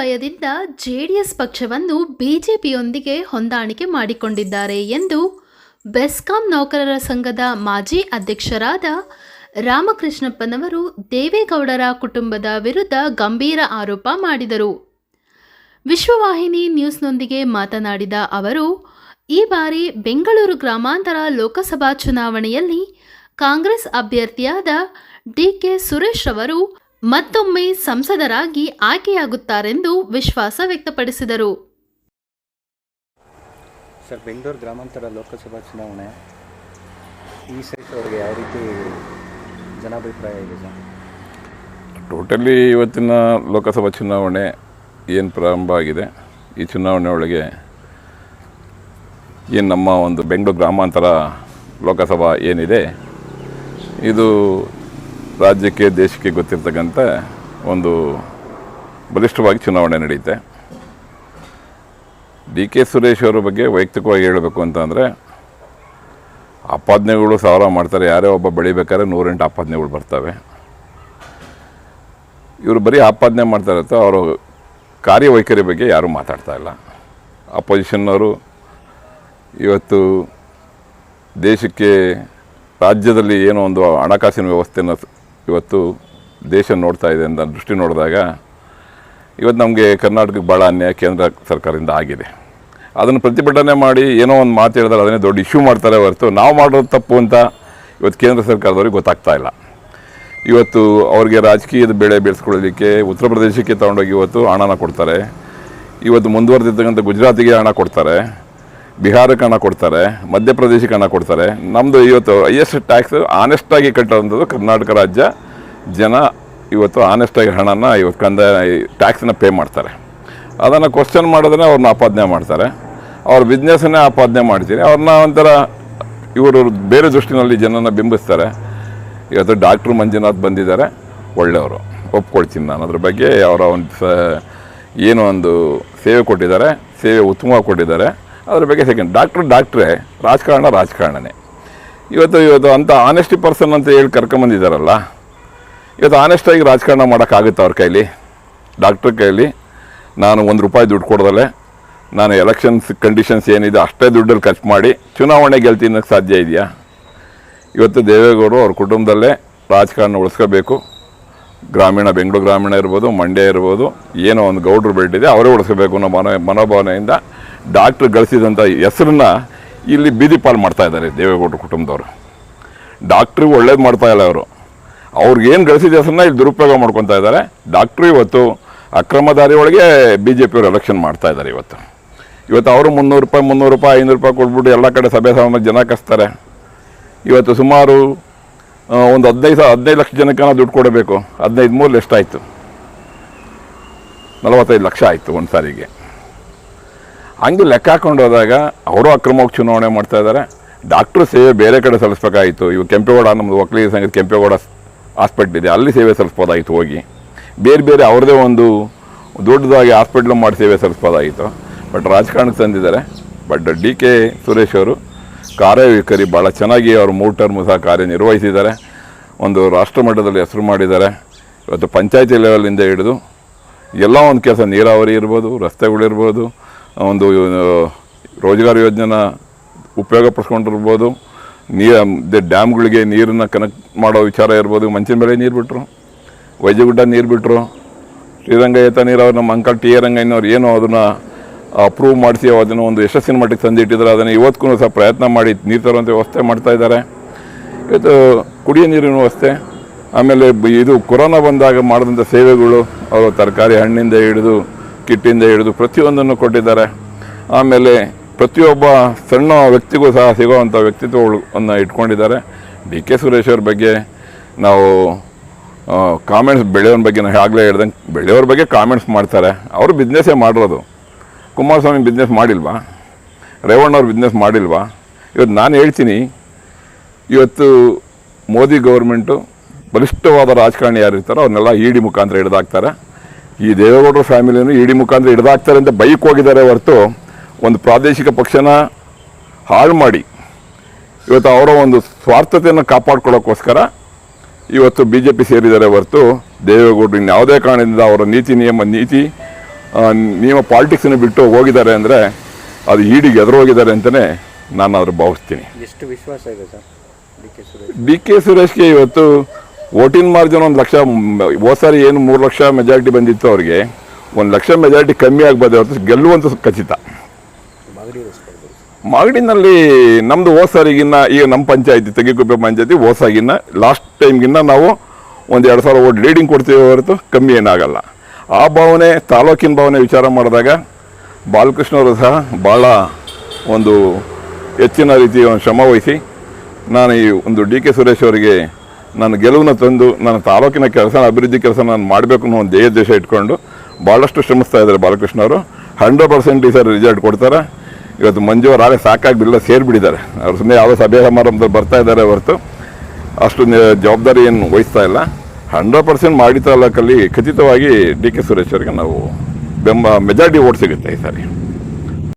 ಭಯದಿಂದ ಜೆಡಿಎಸ್ ಪಕ್ಷವನ್ನು ಬಿಜೆಪಿಯೊಂದಿಗೆ ಹೊಂದಾಣಿಕೆ ಮಾಡಿಕೊಂಡಿದ್ದಾರೆ ಎಂದು ಬೆಸ್ಕಾಂ ನೌಕರರ ಸಂಘದ ಮಾಜಿ ಅಧ್ಯಕ್ಷರಾದ ರಾಮಕೃಷ್ಣಪ್ಪನವರು ದೇವೇಗೌಡರ ಕುಟುಂಬದ ವಿರುದ್ಧ ಗಂಭೀರ ಆರೋಪ ಮಾಡಿದರು. ವಿಶ್ವವಾಹಿನಿ ನ್ಯೂಸ್ನೊಂದಿಗೆ ಮಾತನಾಡಿದ ಅವರು, ಈ ಬಾರಿ ಬೆಂಗಳೂರು ಗ್ರಾಮಾಂತರ ಲೋಕಸಭಾ ಚುನಾವಣೆಯಲ್ಲಿ ಕಾಂಗ್ರೆಸ್ ಅಭ್ಯರ್ಥಿಯಾದ ಡಿಕೆ ಸುರೇಶ್ ಅವರು ಮತ್ತೊಮ್ಮೆ ಸಂಸದರಾಗಿ ಆಯ್ಕೆಯಾಗುತ್ತಾರೆಂದು ವಿಶ್ವಾಸ ವ್ಯಕ್ತಪಡಿಸಿದರು. ಸರ್ ಬೆಂಗಳೂರು ಗ್ರಾಮಾಂತರ ಲೋಕಸಭಾ ಚುನಾವಣೆ. ಈ ಸೈಟ್ ಅವರಿಗೆ ಯಾವ ರೀತಿ ಜನಾಭಿಪ್ರಾಯ ಇದೆ ಸರ್? ಟೋಟಲಿ ಇವತ್ತಿನ ಲೋಕಸಭಾ ಚುನಾವಣೆ ಏನು ಪ್ರಾರಂಭ ಆಗಿದೆ? ಈ ಚುನಾವಣೆ ಒಳಗೆ ಏನು ನಮ್ಮ ಒಂದು ಬೆಂಗಳೂರು ಗ್ರಾಮಾಂತರ ಲೋಕಸಭಾ ಏನಿದೆ? ಇದು ರಾಜ್ಯಕ್ಕೆ, ದೇಶಕ್ಕೆ ಗೊತ್ತಿರ್ತಕ್ಕಂಥ ಒಂದು ಬಲಿಷ್ಠವಾಗಿ ಚುನಾವಣೆ ನಡೆಯುತ್ತೆ. ಡಿ ಕೆ ಸುರೇಶ್ ಅವರ ಬಗ್ಗೆ ವೈಯಕ್ತಿಕವಾಗಿ ಹೇಳಬೇಕು ಅಂತಂದರೆ ಆಪಾದನೆಗಳು ಸಾವಿರ ಮಾಡ್ತಾರೆ. ಯಾರೇ ಒಬ್ಬ ಬೆಳಿಬೇಕಾದ್ರೆ ನೂರೆಂಟು ಆಪಾದನೆಗಳು ಬರ್ತವೆ. ಇವರು ಬರೀ ಆಪಾದನೆ ಮಾಡ್ತಾರೆ ಅಥವಾ ಅವರು ಕಾರ್ಯವೈಖರಿ ಬಗ್ಗೆ ಯಾರೂ ಮಾತಾಡ್ತಾ ಇಲ್ಲ. ಅಪೋಸಿಷನ್ನವರು ಇವತ್ತು ದೇಶಕ್ಕೆ, ರಾಜ್ಯದಲ್ಲಿ ಏನೋ ಒಂದು ಹಣಕಾಸಿನ ವ್ಯವಸ್ಥೆನ ಇವತ್ತು ದೇಶ ನೋಡ್ತಾ ಇದೆ ಅಂತ ದೃಷ್ಟಿ ನೋಡಿದಾಗ ಇವತ್ತು ನಮಗೆ ಕರ್ನಾಟಕಕ್ಕೆ ಭಾಳ ಅನ್ಯಾಯ ಕೇಂದ್ರ ಸರ್ಕಾರದಿಂದ ಆಗಿದೆ. ಅದನ್ನು ಪ್ರತಿಭಟನೆ ಮಾಡಿ ಏನೋ ಒಂದು ಮಾತು ಹೇಳಿದ್ರೆ ಅದನ್ನೇ ದೊಡ್ಡ ಇಶ್ಯೂ ಮಾಡ್ತಾರೆ ಹೊರತು ನಾವು ಮಾಡೋದು ತಪ್ಪು ಅಂತ ಇವತ್ತು ಕೇಂದ್ರ ಸರ್ಕಾರದವ್ರಿಗೆ ಗೊತ್ತಾಗ್ತಾ ಇಲ್ಲ. ಇವತ್ತು ಅವ್ರಿಗೆ ರಾಜಕೀಯದ ಬೆಳೆ ಬೆಳೆಸ್ಕೊಳ್ಳಲಿಕ್ಕೆ ಉತ್ತರ ಪ್ರದೇಶಕ್ಕೆ ತಗೊಂಡೋಗಿ ಇವತ್ತು ಹಣನ ಕೊಡ್ತಾರೆ. ಇವತ್ತು ಮುಂದುವರೆದಿರ್ತಕ್ಕಂಥ ಗುಜರಾತಿಗೆ ಹಣ ಕೊಡ್ತಾರೆ. ಬಿಹಾರಕ್ಕೆ ಹಣ ಕೊಡ್ತಾರೆ ಮಧ್ಯಪ್ರದೇಶಕ್ಕೆ ಹಣ ಕೊಡ್ತಾರೆ. ನಮ್ಮದು ಇವತ್ತು ಹೈಯೆಸ್ಟ್ ಟ್ಯಾಕ್ಸ್ ಆನೆಸ್ಟಾಗಿ ಕಟ್ಟುವಂಥದ್ದು ಕರ್ನಾಟಕ ರಾಜ್ಯ. ಜನ ಇವತ್ತು ಆನೆಸ್ಟಾಗಿ ಹಣನ ಇವತ್ತು ಕಂದಾಯ ಟ್ಯಾಕ್ಸನ್ನ ಪೇ ಮಾಡ್ತಾರೆ. ಅದನ್ನು ಕ್ವಶನ್ ಮಾಡಿದ್ರೆ ಅವ್ರನ್ನ ಆಪಾದನೆ ಮಾಡ್ತಾರೆ. ಅವ್ರ ಬಿಸ್ನೆಸ್ಸನ್ನೇ ಆಪಾದನೆ ಮಾಡ್ತೀನಿ ಅವ್ರನ್ನ ಒಂಥರ ಇವರು ಬೇರೆ ದೃಷ್ಟಿನಲ್ಲಿ ಜನನ ಬಿಂಬಿಸ್ತಾರೆ. ಇವತ್ತು ಡಾಕ್ಟ್ರು ಮಂಜುನಾಥ್ ಬಂದಿದ್ದಾರೆ. ಒಳ್ಳೆಯವರು. ಒಪ್ಕೊಳ್ತೀನಿ ನಾನು. ಅದ್ರ ಬಗ್ಗೆ ಅವರ ಒಂದು ಸ, ಏನೋ ಒಂದು ಸೇವೆ ಕೊಟ್ಟಿದ್ದಾರೆ. ಸೇವೆ ಉತ್ತಮವಾಗಿ ಕೊಟ್ಟಿದ್ದಾರೆ. ಅದ್ರ ಬಗ್ಗೆ ಸೆಕೆಂಡ್ ಡಾಕ್ಟ್ರು ಡಾಕ್ಟ್ರೇ ರಾಜಕಾರಣ, ರಾಜಕಾರಣನೇ. ಇವತ್ತು ಇವತ್ತು ಅಂಥ ಆನೆಸ್ಟಿ ಪರ್ಸನ್ ಅಂತ ಹೇಳಿ ಕರ್ಕೊಂಬಂದಿದ್ದಾರಲ್ಲ ಇವತ್ತು ಆನೆಸ್ಟಾಗಿ ರಾಜಕಾರಣ ಮಾಡೋಕ್ಕಾಗುತ್ತೆ ಅವ್ರ ಕೈಲಿ? ಡಾಕ್ಟ್ರ್ ಕೈಲಿ ನಾನು ಒಂದು ರೂಪಾಯಿ ದುಡ್ಡು ಕೊಡ್ದಲೆ ನಾನು ಎಲೆಕ್ಷನ್ಸ್ ಕಂಡೀಷನ್ಸ್ ಏನಿದೆ ಅಷ್ಟೇ ದುಡ್ಡಲ್ಲಿ ಖರ್ಚು ಮಾಡಿ ಚುನಾವಣೆ ಗೆಲ್ತಿನಕ್ಕೆ ಸಾಧ್ಯ ಇದೆಯಾ? ಇವತ್ತು ದೇವೇಗೌಡರು ಅವ್ರ ಕುಟುಂಬದಲ್ಲೇ ರಾಜಕಾರಣ ಉಳಿಸ್ಕೋಬೇಕು. ಗ್ರಾಮೀಣ, ಬೆಂಗಳೂರು ಗ್ರಾಮೀಣ ಇರ್ಬೋದು, ಮಂಡ್ಯ ಇರ್ಬೋದು, ಏನೋ ಒಂದು ಗೌಡ್ರು ಬೆಳೆದಿದೆ ಅವರೇ ಉಳಿಸ್ಕೋಬೇಕು ಅನ್ನೋ ಮನೋ ಮನೋಭಾವನೆಯಿಂದ ಡಾಕ್ಟ್ರ್ ಗಳಿಸಿದಂಥ ಹೆಸರನ್ನ ಇಲ್ಲಿ ಬೀದಿ ಪಾಲು ಮಾಡ್ತಾ ಇದ್ದಾರೆ ದೇವೇಗೌಡರ ಕುಟುಂಬದವರು. ಡಾಕ್ಟ್ರಿಗೆ ಒಳ್ಳೇದು ಮಾಡ್ತಾ ಇಲ್ಲ ಅವರು. ಅವ್ರಿಗೇನು ಗಳಿಸಿದ ಹೆಸರನ್ನ ಇಲ್ಲಿ ದುರುಪಯೋಗ ಮಾಡ್ಕೊತಾ ಇದ್ದಾರೆ. ಡಾಕ್ಟ್ರು ಇವತ್ತು ಅಕ್ರಮ ದಾರಿ ಒಳಗೆ ಬಿ ಜೆ ಪಿಯವರು ಎಲೆಕ್ಷನ್ ಮಾಡ್ತಾ ಇದ್ದಾರೆ ಇವತ್ತು. ಇವತ್ತು ಅವರು ಮುನ್ನೂರು ರೂಪಾಯಿ ಮುನ್ನೂರು ರೂಪಾಯಿ, ಐನೂರು ರೂಪಾಯಿ ಕೊಟ್ಬಿಟ್ಟು ಎಲ್ಲ ಕಡೆ ಸಭೆ ಸಮ ಜನ ಕಸ್ತಾರೆ. ಇವತ್ತು ಸುಮಾರು ಒಂದು ಹದಿನೈದು ಸಾವಿರ ಹದಿನೈದು ಲಕ್ಷ ಜನಕ್ಕೆ ದುಡ್ಡು ಕೊಡಬೇಕು. ಹದಿನೈದು ಮೂರು ಎಷ್ಟಾಯಿತು? ನಲವತ್ತೈದು ಲಕ್ಷ ಆಯಿತು ಒಂದು ಸಾರಿಗೆ ಹಂಗೆ ಲೆಕ್ಕ ಹಾಕೊಂಡು ಹೋದಾಗ ಅವರು ಅಕ್ರಮವಾಗಿ ಚುನಾವಣೆ ಮಾಡ್ತಾ ಇದ್ದಾರೆ. ಡಾಕ್ಟ್ರು ಸೇವೆ ಬೇರೆ ಕಡೆ ಸಲ್ಲಿಸ್ಬೇಕಾಯಿತು. ಇವು ಕೆಂಪೇಗೌಡ ನಮ್ಮದು ಒಕ್ಕಲಿಗ ಸಂಘದ ಕೆಂಪೇಗೌಡ ಹಾಸ್ಪಿಟ್ಲ್ ಇದೆ. ಅಲ್ಲಿ ಸೇವೆ ಸಲ್ಲಿಸ್ಬೋದಾಗಿತ್ತು ಹೋಗಿ. ಬೇರೆ ಬೇರೆ ಅವ್ರದ್ದೇ ಒಂದು ದೊಡ್ಡದಾಗಿ ಹಾಸ್ಪಿಟ್ಲ್ ಮಾಡಿ ಸೇವೆ ಸಲ್ಲಿಸ್ಬೋದಾಗಿತ್ತು ಬಟ್ ರಾಜಕಾರಣಕ್ಕೆ ತಂದಿದ್ದಾರೆ. ಬಟ್ ಡಿ ಕೆ ಸುರೇಶ್ ಅವರು ಕಾರ್ಯವೈಖರಿ ಭಾಳ ಚೆನ್ನಾಗಿ ಅವರು ಮೂರು ಟರ್ಮು ಸಹ ಕಾರ್ಯನಿರ್ವಹಿಸಿದ್ದಾರೆ. ಒಂದು ರಾಷ್ಟ್ರ ಮಟ್ಟದಲ್ಲಿ ಹೆಸರು ಮಾಡಿದ್ದಾರೆ. ಇವತ್ತು ಪಂಚಾಯತಿ ಲೆವೆಲಿಂದ ಹಿಡಿದು ಎಲ್ಲ ಒಂದು ಕೆಲಸ ನೀರಾವರಿ ಇರ್ಬೋದು, ರಸ್ತೆಗಳಿರ್ಬೋದು ಒಂದು ರೋಜ್ಗಾರ್ ಯೋಜನೆನ ಉಪಯೋಗ ಪಡಿಸ್ಕೊಂಡಿರ್ಬೋದು. ನೀರು ಡ್ಯಾಮ್ಗಳಿಗೆ ನೀರನ್ನು ಕನೆಕ್ಟ್ ಮಾಡೋ ವಿಚಾರ ಇರ್ಬೋದು. ಮಂಚಿನ ಮೇಲೆ ನೀರು ಬಿಟ್ಟರು ವೈಜಗುಡ್ಡ ನೀರು ಬಿಟ್ಟರು ಶ್ರೀರಂಗ ಏತ ನೀರಾವರಿ ನಮ್ಮ ಅಂಕಲ್ ಟಿ ಎ ರಂಗಯ್ಯನವ್ರು ಏನು ಅದನ್ನು ಅಪ್ರೂವ್ ಮಾಡಿಸಿ ಅದನ್ನು ಒಂದು ಯಶಸ್ಸಿನ ಮಟ್ಟಿಗೆ ತಂದಿಟ್ಟಿದ್ದಾರೆ. ಅದನ್ನು ಇವತ್ತಿಗೂ ಸಹ ಪ್ರಯತ್ನ ಮಾಡಿ ನೀರು ತರುವಂಥ ವ್ಯವಸ್ಥೆ ಮಾಡ್ತಾ ಇದ್ದಾರೆ. ಇವತ್ತು ಕುಡಿಯೋ ನೀರಿನ ವ್ಯವಸ್ಥೆ. ಆಮೇಲೆ ಇದು ಕೊರೋನಾ ಬಂದಾಗ ಮಾಡಿದಂಥ ಸೇವೆಗಳು, ಅವರು ತರಕಾರಿ ಹಣ್ಣಿಂದ ಹಿಡಿದು ಕಿಟ್ಟಿಂದ ಹಿಡಿದು ಪ್ರತಿಯೊಂದನ್ನು ಕೊಟ್ಟಿದ್ದಾರೆ. ಆಮೇಲೆ ಪ್ರತಿಯೊಬ್ಬ ಸಣ್ಣ ವ್ಯಕ್ತಿಗೂ ಸಹ ಸಿಗುವಂಥ ವ್ಯಕ್ತಿತ್ವಗಳನ್ನು ಇಟ್ಕೊಂಡಿದ್ದಾರೆ. ಡಿ ಕೆ ಸುರೇಶ್ ಅವ್ರ ಬಗ್ಗೆ ನಾವು ಕಾಮೆಂಟ್ಸ್ ಬೆಳೆಯೋರ ಬಗ್ಗೆ ನಾವು ಆಗಲೇ ಹೇಳ್ದಂಗೆ ಬೆಳೆಯೋರ ಬಗ್ಗೆ ಕಾಮೆಂಟ್ಸ್ ಮಾಡ್ತಾರೆ. ಅವರು ಬಿಸ್ನೆಸ್ಸೇ ಮಾಡಿರೋದು. ಕುಮಾರಸ್ವಾಮಿ ಬಿಸ್ನೆಸ್ ಮಾಡಿಲ್ವಾ? ರೇವಣ್ಣವ್ರು ಬಿಸ್ನೆಸ್ ಮಾಡಿಲ್ವಾ? ಇವತ್ತು ನಾನು ಹೇಳ್ತೀನಿ, ಇವತ್ತು ಮೋದಿ ಗೌರ್ಮೆಂಟು ಬಲಿಷ್ಠವಾದ ರಾಜಕಾರಣಿ ಯಾರಿರ್ತಾರೋ ಅವ್ರನ್ನೆಲ್ಲ ಇ ಡಿ ಮುಖಾಂತರ ಹಿಡ್ದಾಕ್ತಾರೆ. ಈ ದೇವೇಗೌಡರ ಫ್ಯಾಮಿಲಿಯನ್ನು ಇಡಿ ಮುಖಾಂತರ ಹಿಡಿದಾಗ್ತಾರೆ ಅಂತ ಬೈಕ್ ಹೋಗಿದ್ದಾರೆ ಹೊರತು ಒಂದು ಪ್ರಾದೇಶಿಕ ಪಕ್ಷನ ಹಾಳು ಮಾಡಿ. ಇವತ್ತು ಅವರ ಒಂದು ಸ್ವಾರ್ಥತೆಯನ್ನು ಕಾಪಾಡ್ಕೊಳ್ಳೋಕ್ಕೋಸ್ಕರ ಇವತ್ತು ಬಿ ಜೆ ಪಿ ಸೇರಿದ್ದಾರೆ ಹೊರತು ದೇವೇಗೌಡರು ಯಾವುದೇ ಕಾರಣದಿಂದ ಅವರ ನೀತಿ ನಿಯಮ ನೀತಿ ನಿಯಮ ಪಾಲಿಟಿಕ್ಸನ್ನು ಬಿಟ್ಟು ಹೋಗಿದ್ದಾರೆ ಅಂದರೆ ಅದು ಈಡಿಗೆ ಎದುರು ಹೋಗಿದ್ದಾರೆ ಅಂತಲೇ ನಾನು ಅದ್ರ ಭಾವಿಸ್ತೀನಿ. ಎಷ್ಟು ವಿಶ್ವಾಸ ಇದೆ ಸರ್? ಡಿ ಕೆ ಸುರೇಶ್ಗೆ ಇವತ್ತು ವೋಟಿಂಗ್ ಮಾರ್ಜಿನ್ ಒಂದು ಲಕ್ಷ, ಹೋದ ಸಾರಿ ಏನು ಮೂರು ಲಕ್ಷ ಮೆಜಾರಿಟಿ ಬಂದಿತ್ತು ಅವರಿಗೆ. ಒಂದು ಲಕ್ಷ ಮೆಜಾರಿಟಿ ಕಮ್ಮಿ ಆಗ್ಬೋದು ಹೊರತು ಗೆಲ್ಲುವಂಥ ಖಚಿತ. ಮಾಗಡಿನಲ್ಲಿ ನಮ್ಮದು ಹೋದ ಸಾರಿಗಿನ್ನ ಈಗ ನಮ್ಮ ಪಂಚಾಯತಿ, ತೆಗಿಕುಪ್ಪೆ ಪಂಚಾಯತಿ ಹೋದ್ ಸಾರಿಗಿನ್ನ ಲಾಸ್ಟ್ ಟೈಮ್ಗಿನ್ನ ನಾವು ಒಂದು ಎರಡು ಸಾವಿರ ಓಟ್ ಲೀಡಿಂಗ್ ಕೊಡ್ತೀವಿ ಹೊರತು ಕಮ್ಮಿ ಏನಾಗಲ್ಲ. ಆ ಭಾವನೆ, ತಾಲೂಕಿನ ಭಾವನೆ ವಿಚಾರ ಮಾಡಿದಾಗ ಬಾಲಕೃಷ್ಣ ಅವರು ಸಹ ಭಾಳ ಒಂದು ಹೆಚ್ಚಿನ ರೀತಿಯ ಶ್ರಮ ವಹಿಸಿ ನಾನು ಈ ಒಂದು ಡಿ ಕೆ ಸುರೇಶ್ ಅವರಿಗೆ ನಾನು ಗೆಲುವನ್ನು ತಂದು ನನ್ನ ತಾಲೂಕಿನ ಕೆಲಸ ಅಭಿವೃದ್ಧಿ ಕೆಲಸ ನಾನು ಮಾಡಬೇಕು ಅನ್ನೋ ಒಂದು ಧ್ಯೇಯ ದೇಶ ಇಟ್ಕೊಂಡು ಭಾಳಷ್ಟು ಶ್ರಮಿಸ್ತಾ ಇದ್ದಾರೆ ಬಾಲಕೃಷ್ಣ ಅವರು ಹಂಡ್ರೆಡ್ ಪರ್ಸೆಂಟ್ ಈ ಸರಿ ರಿಸಲ್ಟ್ ಕೊಡ್ತಾರೆ. ಇವತ್ತು ಮಂಜು ಅವರು ಆಳೆ ಸಾಕಾಗಿ ಬಿಲ್ಲ ಸೇರಿಬಿಟ್ಟಿದ್ದಾರೆ. ಅವ್ರು ಸುಮ್ಮನೆ ಯಾವುದೋ ಸಭೆ ಸಮಾರಂಭದಲ್ಲಿ ಬರ್ತಾ ಇದ್ದಾರೆ ಹೊರತು. ಅಷ್ಟು ಜವಾಬ್ದಾರಿ ಏನು ವಹಿಸ್ತಾ ಇಲ್ಲ. ಹಂಡ್ರೆಡ್ ಪರ್ಸೆಂಟ್ ಮಾಡಿ ತಾಲೂಕಲ್ಲಿ ಖಚಿತವಾಗಿ ಡಿ ಕೆ ಸುರೇಶ್ ಅವರಿಗೆ ನಾವು ಬೆಂಬ ಮೆಜಾರಿಟಿ ಓಟ್ ಸಿಗುತ್ತೆ ಈ ಸಾರಿ.